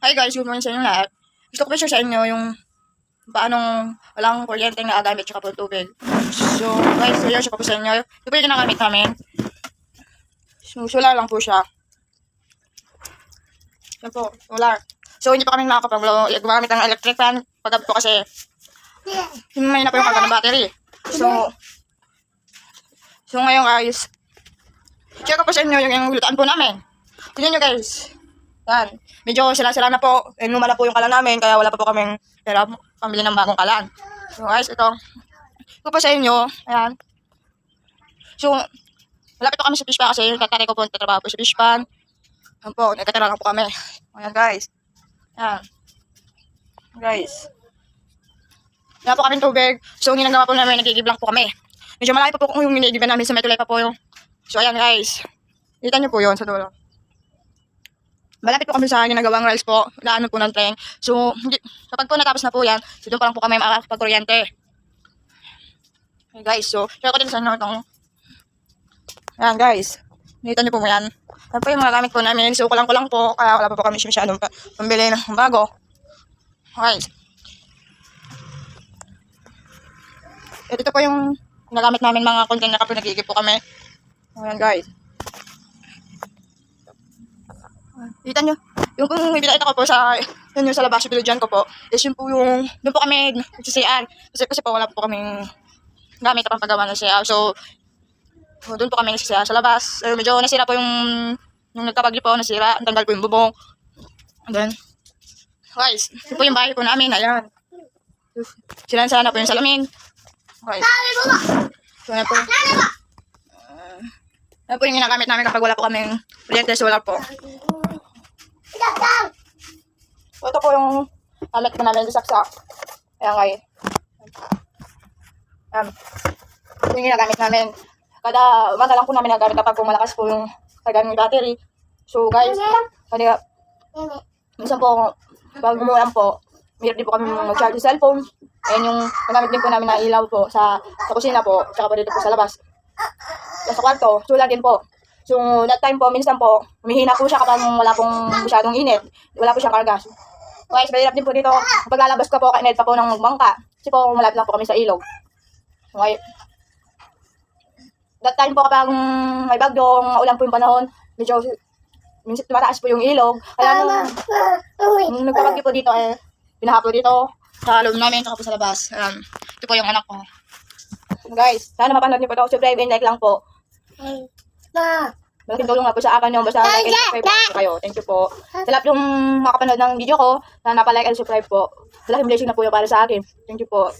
Hi guys, good morning sa inyo lahat. Gusto ko sa inyo yung paanong walang kuryente na agamit tsaka po tubig. So guys, so yun, share ko sa inyo. Ito po yung ginagamit namin. So, lang po siya. Yan po, solar. So, hindi pa kami nakakapag gumamit ng electric fan pag po kasi may na po yung karga ng battery. So, so ngayon guys, share ko po sa inyo yung, yung lutaan po namin. Tignan nyo guys. Yan. Medyo sila-sila na po. Eh, lumala po yung kalan namin, kaya wala pa po kaming pera pambili ng bagong kalan. So guys, ito. Ito po sa inyo. Ayan. So, malapit po kami sa fishpan kasi yung tatay ko po nagtatrabaho po sa fishpan. Ayan po, nagkatira lang po kami. Ayan guys. Ayan. Guys. Wala po kaming tubig. So, ginagawa po namin, nagigib lang po kami. Medyo malayo pa po kung yung ginigiban namin sa Metulay pa po yung. So, ayan guys. Kita niyo po yun sa dulo. Malapit po kami sa ginagawang rails po. Naano po ng tren. So, hindi, kapag po natapos na po yan, so doon pa lang po kami makakapag-kuryente. Okay guys, so, share ko din sa inyo itong Ayan guys. Nakita niyo po mo yan. Yan po yung mga gamit po namin. So, kulang kulang po. Kaya wala pa po kami masyadong pa, pambili ng bago. Okay. Dito po yung ginagamit namin mga container kapag nagigip po kami. Ayan guys. Kita nyo, yung pong pinakita ko po sa, yun yung sa labas, yung dyan ko po, is yun po yung, doon po kami nagsisiyan. Kasi, kasi po wala po kaming gamit na paggawa ng CR. So, so, doon po kami nagsisiyan sa labas. Eh, medyo nasira po yung, yung nagkabagyo po, nasira. Ang tanggal po yung bubong. And then, guys, yun po yung bahay po namin, ayan. Sila sana po yung salamin. Okay. So, yan po. Yan po yung ginagamit namin kapag wala po kaming kuryente, so wala po. Ito po yung gamit po namin sa saksak. Ayan kayo. Ayan. Ito yung ginagamit namin. Kada umaga lang po namin nagamit kapag po malakas po yung ng battery. So guys, kanina, minsan po, pag umulan po, mayroon din po kami mag-charge sa cellphone. Ayan yung nagamit din po namin na ilaw po sa, sa kusina po, tsaka po dito po sa labas. Sa kwarto, solar din po. So, that time po, minsan po, humihina po siya kapag wala pong masyadong init. Wala po siyang karga. So, guys, mahirap din po dito. Kapag lalabas ka po, kainit pa po ng magbangka. Kasi po, malapit lang po kami sa ilog. Okay. That time po kapag may bagyo, maulan po yung panahon, medyo minsan tumataas po yung ilog. Kaya nung, nung nagkabagyo po dito, eh, pinaha po dito sa loob namin, saka po sa labas. Um, ito po yung anak ko. Guys, sana mapanood niyo po ito. Subscribe and like lang po. Malaking tulong nga po sa akin yung basta like and subscribe po kayo. Thank you po. Sa lahat yung makapanood ng video ko, na napalike and subscribe po. Malaking blessing na po yung para sa akin. Thank you po.